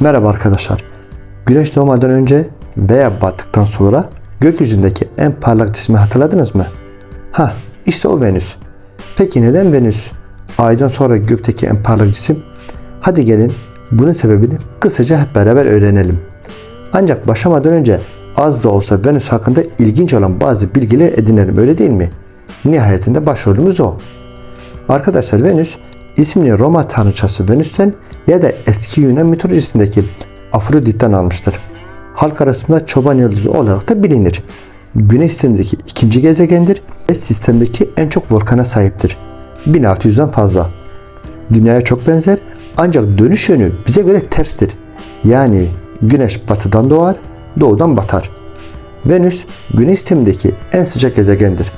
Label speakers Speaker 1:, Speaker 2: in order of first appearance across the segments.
Speaker 1: Merhaba arkadaşlar. Güneş doğmadan önce veya battıktan sonra gökyüzündeki en parlak cismi hatırladınız mı? Ha, işte o Venüs. Peki neden Venüs? Aydan sonra gökteki en parlak cisim? Hadi gelin bunun sebebini kısaca hep beraber öğrenelim. Ancak başlamadan önce az da olsa Venüs hakkında ilginç olan bazı bilgiler edinelim öyle değil mi? Nihayetinde başrolümüz o. Arkadaşlar Venüs ismini Roma tanrıçası Venüs'ten ya da eski Yunan mitolojisindeki Afrodit'ten almıştır. Halk arasında çoban yıldızı olarak da bilinir. Güneş sistemindeki ikinci gezegendir ve sistemdeki en çok volkana sahiptir. 1600'den fazla. Dünyaya çok benzer ancak dönüş yönü bize göre terstir. Yani güneş batıdan doğar, doğudan batar. Venüs güneş sistemindeki en sıcak gezegendir.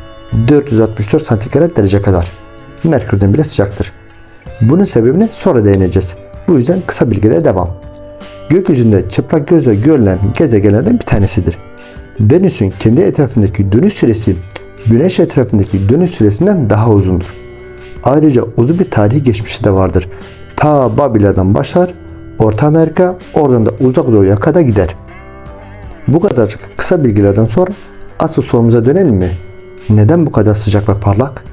Speaker 1: 464 santigrat derece kadar. Merkür'den bile sıcaktır. Bunun sebebine sonra değineceğiz. Bu yüzden kısa bilgilere devam. Gökyüzünde çıplak gözle görülen gezegenlerden bir tanesidir. Venüs'ün kendi etrafındaki dönüş süresi Güneş etrafındaki dönüş süresinden daha uzundur. Ayrıca uzun bir tarihi geçmişi de vardır. Ta Babila'dan başlar, Orta Amerika, oradan da Uzak Doğu'ya kadar gider. Bu kadarcık kısa bilgilerden sonra asıl sorumuza dönelim mi? Neden bu kadar sıcak ve parlak?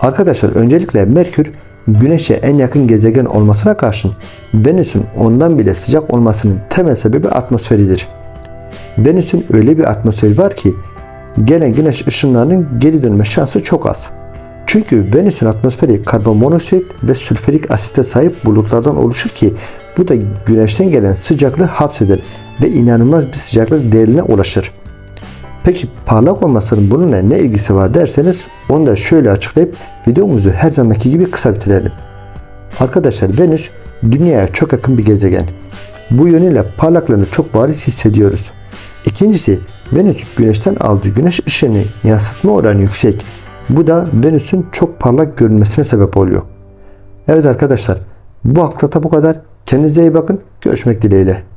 Speaker 1: Arkadaşlar öncelikle Merkür Güneş'e en yakın gezegen olmasına karşın Venüs'ün ondan bile sıcak olmasının temel sebebi atmosferidir. Venüs'ün öyle bir atmosferi var ki gelen güneş ışınlarının geri dönme şansı çok az. Çünkü Venüs'ün atmosferi karbon monoksit ve sülfürik asite sahip bulutlardan oluşur ki bu da güneşten gelen sıcaklığı hapseder ve inanılmaz bir sıcaklık değerine ulaşır. Peki parlak olmasının bununla ne ilgisi var derseniz onu da şöyle açıklayıp videomuzu her zamanki gibi kısa bitirelim. Arkadaşlar Venüs dünyaya çok yakın bir gezegen. Bu yönüyle parlaklığını çok bariz hissediyoruz. İkincisi Venüs güneşten aldığı güneş ışığını yansıtma oranı yüksek. Bu da Venüs'ün çok parlak görünmesine sebep oluyor. Evet arkadaşlar bu hafta bu kadar. Kendinize iyi bakın. Görüşmek dileğiyle.